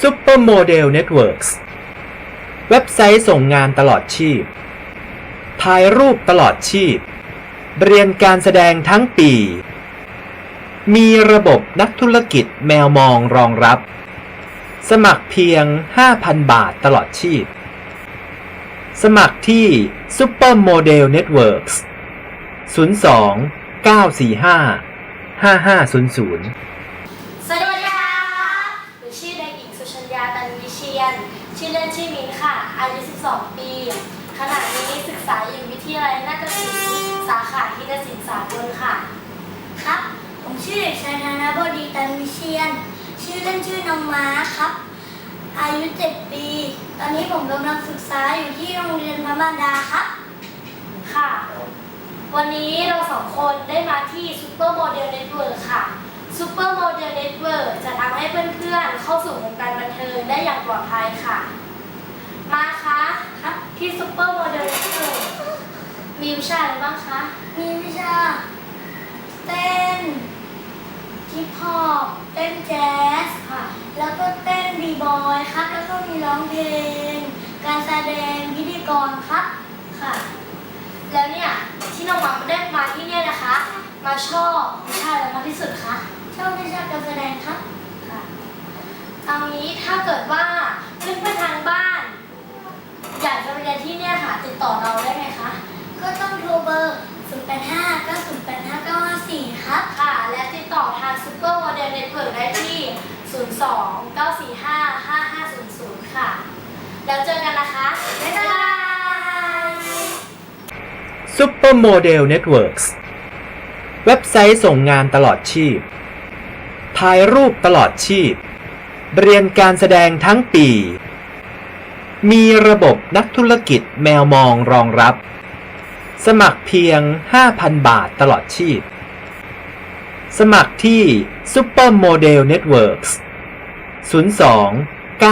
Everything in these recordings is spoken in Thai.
Supermodel Networks เว็บไซต์ส่งงานตลอดชีพ ถ่ายรูปตลอดชีพ เรียนการแสดงทั้งปี มีระบบนักธุรกิจแมวมองรองรับ สมัครเพียง 5,000 บาทตลอดชีพ สมัครที่ Supermodel Networks 02 945 5500 สวัสดีค่ะหนูชื่อเด็กหญิง สุชัญญาตันวิเชียน ชื่อเล่นชื่อมินค่ะ อายุ 12 ปี ขณะนี้ศึกษาอยู่วิทยาลัยนาฏศิลป์สาขาทิฏศิลป์สากลค่ะ ครับ ผมชื่อเด็กชายธนบดีตันวิเชียน ชื่อเล่นชื่อน้องม้าครับ อายุ 7 ปี ตอนนี้ผมกำลังศึกษาอยู่ที่โรงเรียนพระมารดาครับค่ะ วันนี้เราสองคนได้มาที่ซูเปอร์โมเดลเน็ตเวิร์ค่ะซูเปอร์โมเดลเน็ตเวิร์จะทำให้เพื่อนๆเข้าสู่วง นเทิงได้อย่างปลอดภัยค่ะ มาคะครับที่ซูเปอร์โมเดลเน็ตเวิร์มีวิชาอะไรบ้างคะ มีวิชา เต้นฮิปฮอปเต้นแจ๊สค่ะ แล้วก็เต้นบีบอยครับแล้วก็มีร้องเพลง การแสดงพิธีกรครับค่ะ แล้วเนี่ยที่น้องหวังได้มาที่เนี่ยนะคะ มาชอบวิชาอะไรมากที่สุดคะชอบวิชาการแสดงครับค่ะ เอางี้ถ้าเกิดว่าเพื่อนๆทางบ้าน อยากจะไปเรียนที่เนี่ยค่ะ ติดต่อเราได้ไหมคะ ก็ต้องโทรเบอร์ 0 8 5 9 0 8 5 9 5 4 ครับ ค่ะ และติดต่อทาง Super Model Network ได้ที่ 02 945 5500 ค่ะ แล้วเจอกันนะคะ บ๊ายบาย Supermodel Networks เว็บไซต์ส่งงานตลอดชีพถ่ายรูปตลอดชีพ เรียนการแสดงทั้งปี มีระบบนักธุรกิจแมวมองรองรับ สมัครเพียง 5,000 บาทตลอดชีพ สมัครที่ Supermodel Networks 02 945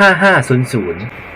5500